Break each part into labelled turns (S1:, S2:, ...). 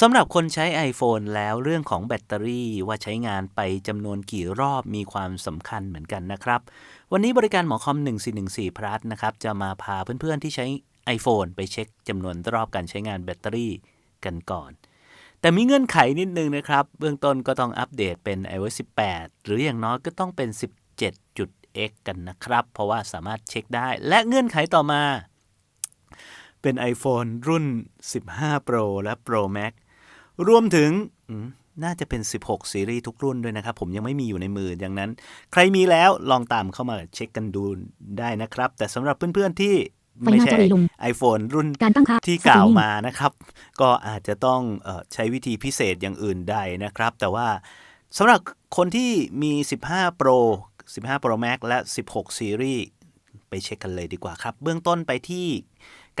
S1: สำหรับคนใช้ iPhone แล้วเรื่องของแบตเตอรี่ว่าใช้งานไปจำนวนกี่รอบมีความสำคัญเหมือนกันนะครับ วันนี้บริการหมอคอม 1414 plus นะครับ จะมาพาเพื่อนๆที่ใช้ iPhone ไปเช็คจำนวนรอบการใช้งานแบตเตอรี่กันก่อน แต่มีเงื่อนไขนิดนึงนะครับ เบื้องต้นก็ต้องอัปเดตเป็น iOS 18 หรืออย่างน้อยก็ต้องเป็น 17.x กันนะครับ เพราะว่าสามารถเช็คได้และเงื่อนไขต่อมา เป็น iPhone รุ่น 15 Pro และ Pro Max รวมถึงอืมน่าจะเป็น 16 ซีรีส์ทุกรุ่นด้วยนะครับ ผมยังไม่มีอยู่ในมือดังนั้น ใครมีแล้วลองตามเข้ามาเช็คกันดูได้นะครับ แต่สำหรับเพื่อนๆที่ไม่
S2: ไฟหน้า
S1: ใช่
S2: จอรีลง
S1: iPhone รุ่น
S2: การตั้งค่า
S1: ที่กล่าวมานะครับ ก็อาจจะต้องเออใช้วิธีพิเศษอย่างอื่นใดนะครับ แต่ว่าสำหรับคนที่มี 15 Pro 15 Pro Max และ 16ซีรีส์ ไปเช็คกันเลยดีกว่าครับ เบื้องต้นไปที่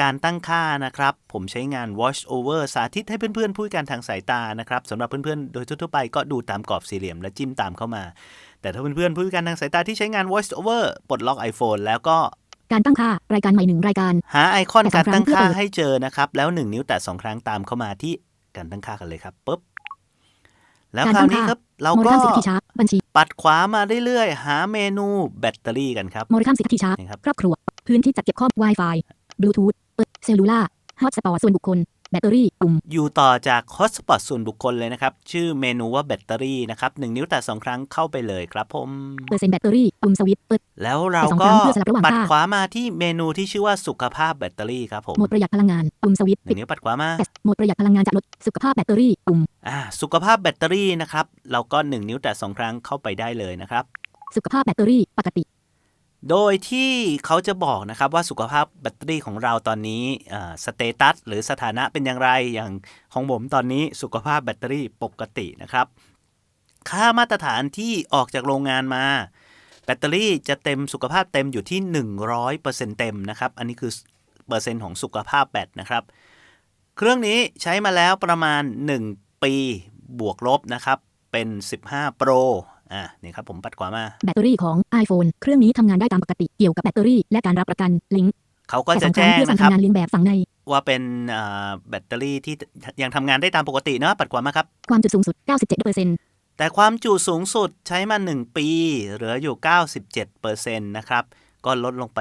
S1: การตั้งค่านะครับ ผมใช้งาน Watch Over สาธิตให้เพื่อนๆผู้พิการทางสายตานะครับสำหรับเพื่อนๆ โดยทั่วๆไปก็ดูตามกรอบสี่เหลี่ยมและจิ้มตามเข้ามา แต่ถ้าเพื่อนๆผู้พิการทางสายตาที่ใช้งาน Watch Over ปลดล็อก iPhone แล้วก็
S2: การตั้งค่ารายการใหม่หนึ่งรายการ
S1: หาไอคอน
S2: แต่
S1: การ
S2: สองครั้
S1: ตั้
S2: ง
S1: งค่า
S2: เพื่อเปิด
S1: ให้เจอนะครับ แล้ว 1 นิ้วแตะ2ครั้งตามเข้ามาที่การตั้งค่ากันเลยครับปุ๊บ แล้ว
S2: การ
S1: ครา
S2: ตั้
S1: ว
S2: ง
S1: นี้
S2: ค่า
S1: ครับ เรา
S2: โมเด
S1: ก็
S2: ลสิทธิชาร์จบัญชี
S1: ปัดขวามาเรื่อยๆ หาเมนูแบตเตอรี่กันครับ
S2: โมเดลสิทธิชาร์จ
S1: นี่ครับ
S2: ครอบครัว พื้นที่จัดเก็บข้อมูล Wi-Fi บลูทูธเปิดเซลลูล่าฮอตสปอร์ส่วนบุคคล แบตเตอรี่ปุ่ม
S1: อยู่ต่อจาก Hotspot ส่วนบุคคลเลยนะครับ ชื่อเมนูว่าแบตเตอรี่นะครับหนึ่งนิ้วแตะ2ครั้งเข้าไปเลยครับผม
S2: เปอร์เซ็นต์แบตเตอรี่ปุ่มสวิตช์เปิด
S1: แล้วเรา
S2: ไปสอง
S1: ก็
S2: ครั้งเพื่อสลับระหว่าง
S1: ปัด
S2: ค่า
S1: ขวามาที่เมนูที่ชื่อว่าสุขภาพแบตเตอรี่ครับผม
S2: โหมดประหยัดพลังงานปุ่มสวิตช์
S1: ห
S2: ปิ
S1: นึ่
S2: ด
S1: งนิ้วปัดขวามา
S2: แบตโหมดประหยัดพลังงานจะลดสุขภาพแบตเตอรี่ปุ่ม
S1: อ่าสุขภาพแบตเตอรี่นะครับเราก็1นิ้วแตะ2ครั้งเข้าไปได้เลยนะครับ
S2: สุขภาพแบตเตอรี่ปกติ
S1: โดยที่เขาจะบอกนะครับว่าสุขภาพแบตเตอรี่ของเราตอนนี้สเตตัสหรือสถานะเป็นอย่างไรอย่างของผมตอนนี้สุขภาพแบตเตอรี่ปกตินะครับ ค่ามาตรฐานที่ออกจากโรงงานมา แบตเตอรี่จะเต็มสุขภาพเต็มอยู่ที่ 100%เต็มนะครับ อันนี้คือเปอร์เซ็นต์ของสุขภาพแบตนะครับ เครื่องนี้ใช้มาแล้วประมาณ 1 ปีบวกลบนะครับเป็น 15 Pro อะนี่ครับผมปัดขวามา
S2: แบตเตอรี่ของ iPhone เครื่องนี้ทำงานได้ตามปกติเกี่ยวกับแบตเตอรี่และการรับประกันลิงก์
S1: เขาก็
S2: แต่
S1: จะ
S2: สองครั้
S1: แจ้
S2: ง
S1: ง
S2: เพื่อสั่ง
S1: นะครับ
S2: ทำงานเลียนแบบฝั่งใน
S1: ว่าเป็นอ่าแบตเตอรี่ที่ยังทำงานได้ตามปกติเนาะปัดขวามาครับ
S2: ความจุสูงสุด 97%
S1: แต่ความจุสูงสุดใช้มา 1 ปี เหลืออยู่ 97%นะครับ ก็ลดลงไป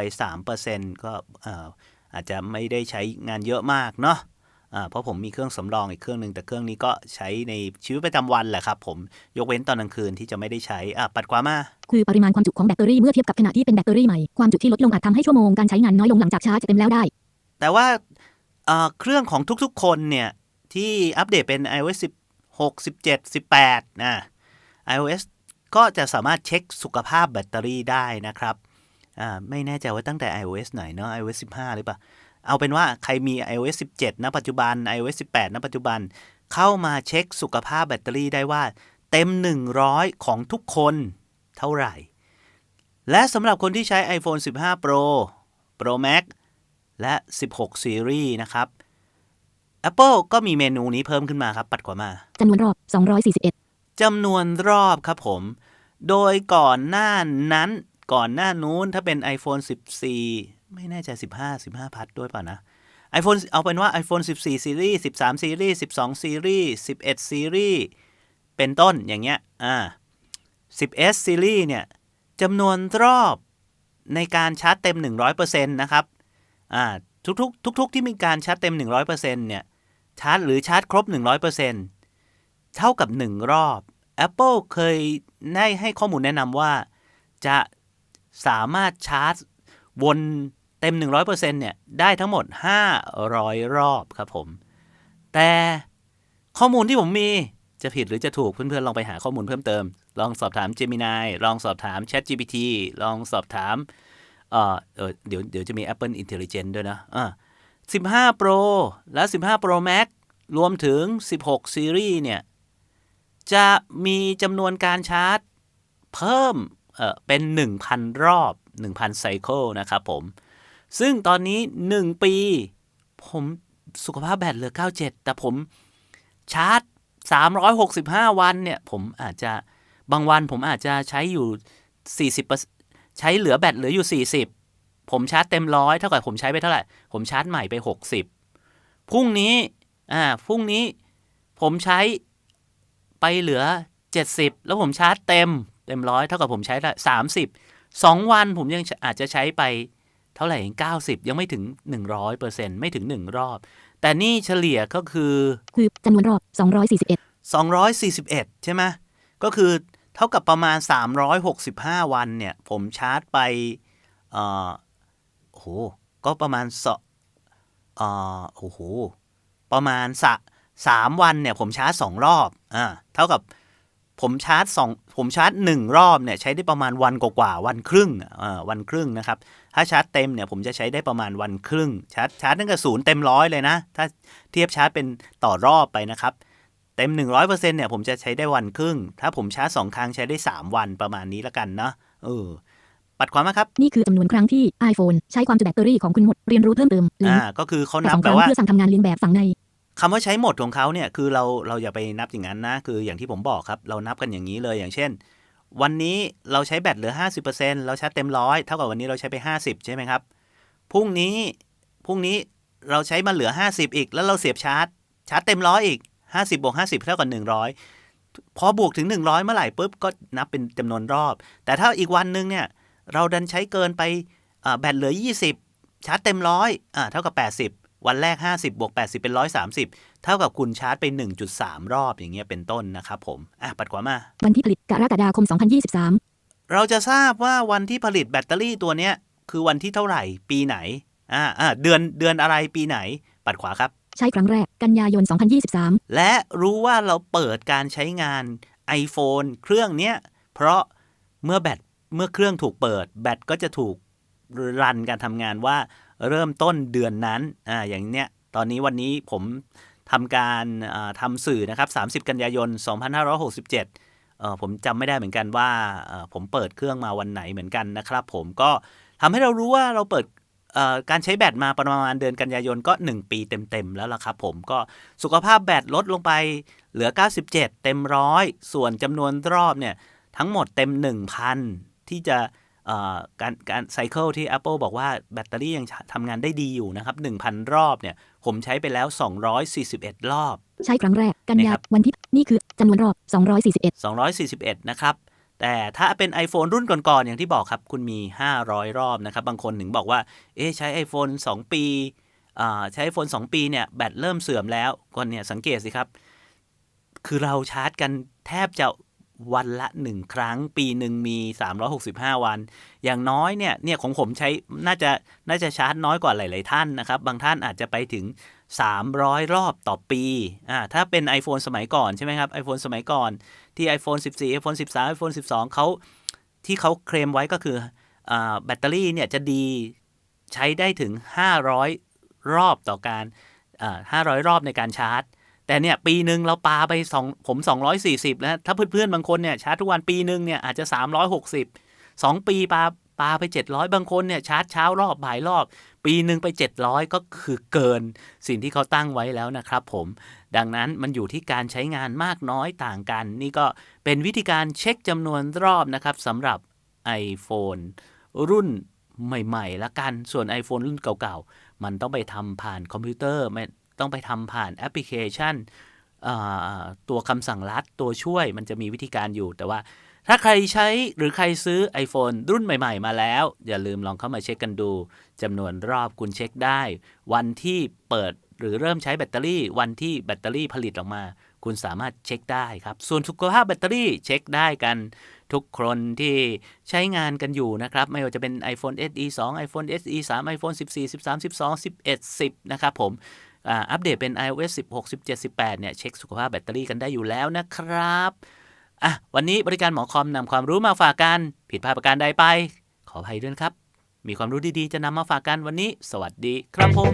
S1: 3%ก็เอ่ออาจจะไม่ได้ใช้งานเยอะมากเนาะอ่า เพราะผมมีเครื่องสำรองอีกเครื่องหนึ่งแต่เครื่องนี้ก็ใช้ในชีวิตประจำวันแหละครับผมยกเว้นตอนกลางคืนที่จะไม่ได้ใช้อะปัดขวามา
S2: คือปริมาณความจุของแบตเตอรี่เมื่อเทียบกับขณะที่เป็นแบตเตอรี่ใหม่ความจุที่ลดลงอาจทำให้ชั่วโมงการใช้งานน้อยลงหลังจากชาร์จเต็มแล้วได้
S1: แต่ว่าเอ่อเครื่องของทุกๆ คนเนี่ยที่อัปเดตเป็น iOS 16 17 18นะ iOS ก็จะสามารถเช็คสุขภาพแบตเตอรี่ได้นะครับอ่าไม่แน่ใจว่าตั้งแต่ iOS ไหนเนาะ iOS 15 หรือเปล่า เอาเป็นว่าใครมี iOS 17 ณ ปัจจุบัน iOS 18 ณ ปัจจุบัน เข้ามาเช็คสุขภาพแบตเตอรี่ได้ว่า เต็ม 100 ของทุกคนเท่าไหร่ และสำหรับคนที่ใช้ iPhone 15 Pro Pro Max และ 16ซีรีส์นะครับ Apple ก็มีเมนูนี้เพิ่มขึ้นมาครับปัดขวามา
S2: จำนวนรอบ 241
S1: จำนวนรอบครับผม โดยก่อนหน้านั้นก่อนหน้านู้นถ้าเป็น iPhone 14 ไม่แน่ใจ 15 15 พัดด้วยเปล่านะ iPhone เอาเป็นว่า iPhone 14ซีรีส์13ซีรีส์12ซีรีส์11ซีรีส์เป็นต้นอย่างเงี้ย อ่า 10s ซีรีส์เนี่ยจำนวนรอบในการชาร์จเต็ม 100%นะครับ อ่า ทุกๆ ทุก ๆ ที่มีการชาร์จเต็ม 100%เนี่ย ชาร์จหรือชาร์จครบ 100%เท่ากับ 1 รอบ Apple เคยได้ให้ข้อมูลแนะนำว่าจะสามารถชาร์จวน ต็ม 100%เนี่ยได้ทั้งหมด 500 รอบครับผม แต่ข้อมูลที่ผมมีจะผิดหรือจะถูกเพื่อนๆ ลองไปหาข้อมูลเพิ่มเติม ลองสอบถาม Gemini ลองสอบถาม ChatGPT ลองสอบถามเอ่อเออเดี๋ยวเดี๋ยวจะมี Apple Intelligence ด้วยนะอ่า15 Pro และ 15 Pro Max รวมถึง 16ซีรีส์เนี่ย จะมีจำนวนการชาร์จเพิ่มเอ่อเป็น 1,000 รอบ 1,000 ไซเคิลนะครับผม ซึ่งตอนนี้ 1 ปี ผมสุขภาพแบตเหลือ 97 แต่ผมชาร์จ 365 วันเนี่ย ผมอาจจะบางวันผมอาจจะใช้อยู่ 40 ใช้เหลือแบตเหลืออยู่ 40 ผมชาร์จเต็มร้อยเท่ากับผมใช้ไปเท่าไหร่ ผมชาร์จใหม่ไป 60 พรุ่งนี้อ่าพรุ่งนี้ผมใช้ไปเหลือ 70 แล้วผมชาร์จเต็ม เต็มร้อยเท่ากับผมใช้ได้30 2 วันผมยังอาจจะใช้ไป เท่าไหร่เอง90 ยังไม่ถึง 100%ไม่ถึง 1 รอบ แต่นี่เฉลี่ยก็คือ
S2: คือจำนวนรอบ 241
S1: 241 ใช่ไหมก็คือเท่ากับประมาณ 365 วันเนี่ย ผมชาร์จไปเอ่อโอ้โห ก็ประมาณสเอ่อโอ้โห ประมาณสะสามวันเนี่ย ผมชาร์จสองรอบ อ่า เท่ากับ ผมชาร์จสองผมชาร์จหนึ่งรอบเนี่ยใช้ได้ประมาณวันกว่าๆวันครึ่งอ่าวันครึ่งนะครับ ถ้าชาร์จเต็มเนี่ยผมจะใช้ได้ประมาณวันครึ่ง ชาร์จชาร์จตั้งแต่ศูนย์เต็มร้อยเลยนะ ถ้าเทียบชาร์จเป็นต่อรอบไปนะครับ เต็ม 100%เนี่ยผมจะใช้ได้วันครึ่ง ถ้าผมชาร์จสองครั้งใช้ได้ 3 วันประมาณนี้ละกันนะเออปัดความมาครับ
S2: นี่คือจำนวนครั้งที่ iPhone ใช้ความจุแบตเตอรี่ของคุณหมด เรียนรู้เพิ่มเติมลิง
S1: อ่า
S2: ก์
S1: ก็คือเขา
S2: แต่
S1: นั
S2: ส
S1: บ
S2: องค
S1: แบ
S2: รั้
S1: บ
S2: ง
S1: ว่า
S2: เพื่อสั่งทำงานเรียนแบบฝั่งใน
S1: คำว่าใช้หมดของเขาเนี่ยคือเราเราอย่าไปนับอย่างนั้นนะคืออย่างที่ผมบอกครับ เรานับกันอย่างนี้เลยอย่างเช่น วันนี้เราใช้แบตเหลือ 50%เราชาร์จเต็มร้อยเท่ากับวันนี้เราใช้ไป 50 ใช่ไหมครับพรุ่งนี้พรุ่งนี้เราใช้มาเหลือ 50 อีก แล้วเราเสียบชาร์จ ชาร์จเต็มร้อยอีก 50บวก50 เท่ากับ 100 พอบวกถึง 100 เมื่อไหร่ปุ๊บก็นับเป็นจำนวนรอบ แต่ถ้าอีกวันหนึ่งเนี่ยเราดันใช้เกินไปแบตเหลือ 20 ชาร์จเต็มร้อยเท่ากับ 80 วันแรก 50 บวก 80 เป็น 130 เท่ากับคุณชาร์จไป 1.3 รอบอย่างเงี้ยเป็นต้นนะครับผม อะ ปัดขวามา
S2: วันที่ผลิตกรกฎาคม 2023
S1: เราจะทราบว่าวันที่ผลิตแบตเตอรี่ตัวเนี้ย คือวันที่เท่าไหร่ปีไหน อ่าอ่าเดือนเดือนอะไรปีไหน ปัดขวาครับ
S2: ใช้ครั้งแรกกันยายน 2023
S1: และรู้ว่าเราเปิดการใช้งาน iPhone เครื่องเนี้ยเพราะเมื่อแบตเมื่อเครื่องถูกเปิด แบตก็จะถูก รันการทำงานว่าเริ่มต้นเดือนนั้นอ่าอย่างเนี้ยตอนนี้วันนี้ผมทำการอ่าทำสื่อนะครับ 30 กันยายน 2567เอ่อผมจำไม่ได้เหมือนกันว่าเอ่อผมเปิดเครื่องมาวันไหนเหมือนกันนะครับ ผมก็ทำให้เรารู้ว่าเราเปิดเอ่อการใช้แบตมาประมาณเดือนกันยายนก็ 1 ปีเต็ม ๆ แล้วล่ะครับผมก็สุขภาพแบตลดลงไปเหลือ 97 เต็มร้อยส่วนจำนวนรอบเนี่ยทั้งหมดเต็ม 1,000 ที่จะ การการไซเคิลที่ Apple บอกว่าแบตเตอรี่ยังทำงานได้ดีอยู่นะครับ 1,000 รอบเนี่ยผมใช้ไปแล้ว 241 รอบ
S2: ใช้ครั้งแรกกัน
S1: นี่
S2: ยา
S1: ครับ
S2: วันที่นี่คือจำนวนรอบ 241
S1: 241 นะครับ แต่ถ้าเป็น iPhone รุ่นก่อนๆอย่างที่บอกครับ คุณมี 500 รอบนะครับ บางคนถึงบอกว่า เอ๊ะใช้ iPhone 2 ปีอ่าใช้ iPhone 2 ปีเนี่ยแบตเริ่มเสื่อมแล้วก็เนี่ยสังเกตสิครับ คือเราชาร์จกันแทบจะ วันละ1ครั้ง ปีหนึ่งมี 365 วัน อย่างน้อยเนี่ยเนี่ยของผมใช้น่าจะน่าจะชาร์จน้อยกว่าหลาย ๆ ท่านนะครับ บางท่านอาจจะไปถึง 300 รอบต่อปีอ่าถ้าเป็น iPhone สมัยก่อนใช่ไหมครับ iPhone สมัยก่อนที่ iPhone 14 iPhone 13 iPhone 12เขาที่เขาเคลมไว้ก็คืออาแบตเตอรี่เนี่ยจะดีใช้ได้ถึง 500 รอบต่อการอ่า500 รอบในการชาร์จ แต่เนี่ยปีหนึ่งเราปาไปสองผม 240แล้วถ้าเพื่อนๆบางคนเนี่ยชาร์จทุกวันปีหนึ่งเนี่ยอาจจะ 360 2 ปีปาปาไป 700 บางคนเนี่ยชาร์จเช้ารอบบ่ายรอบ ปีหนึ่งไป 700 ก็คือเกินสิ่งที่เขาตั้งไว้แล้วนะครับผมดังนั้นมันอยู่ที่การใช้งานมากน้อยต่างกัน นี่ก็เป็นวิธีการเช็คจำนวนรอบนะครับสำหรับ iPhone รุ่นใหม่ ๆ ละกันส่วน iPhone รุ่นเก่าๆ มันต้องไปทำผ่านคอมพิวเตอร์ไต้องไปทำผ่านแอปพลิเคชันตัวคำสั่งลัดตัวช่วยมันจะมีวิธีการอยู่ แต่ว่าถ้าใครใช้หรือใครซื้อ iPhone รุ่นใหม่ ๆ มาแล้ว อย่าลืมลองเข้ามาเช็คกันดูจำนวนรอบคุณเช็คได้ วันที่เปิดหรือเริ่มใช้แบตเตอรี่ วันที่แบตเตอรี่ผลิตออกมา คุณสามารถเช็คได้ครับ ส่วนสุขภาพแบตเตอรี่เช็คได้กันทุกคนที่ใช้งานกันอยู่นะครับ ไม่ว่าจะเป็น iPhone SE 2 iPhone SE 3 iPhone 14 13 12 11 10 นะครับผม อ่าอัปเดตเป็น iOS 16 17 18 เนี่ย เช็คสุขภาพแบตเตอรี่กันได้อยู่แล้วนะครับอะวันนี้บริการหมอคอมนำความรู้มาฝากกัน ผิดพลาดประการใดไป ขออภัยด้วยครับ มีความรู้ดีๆ จะนำมาฝากกันวันนี้ สวัสดีครับผม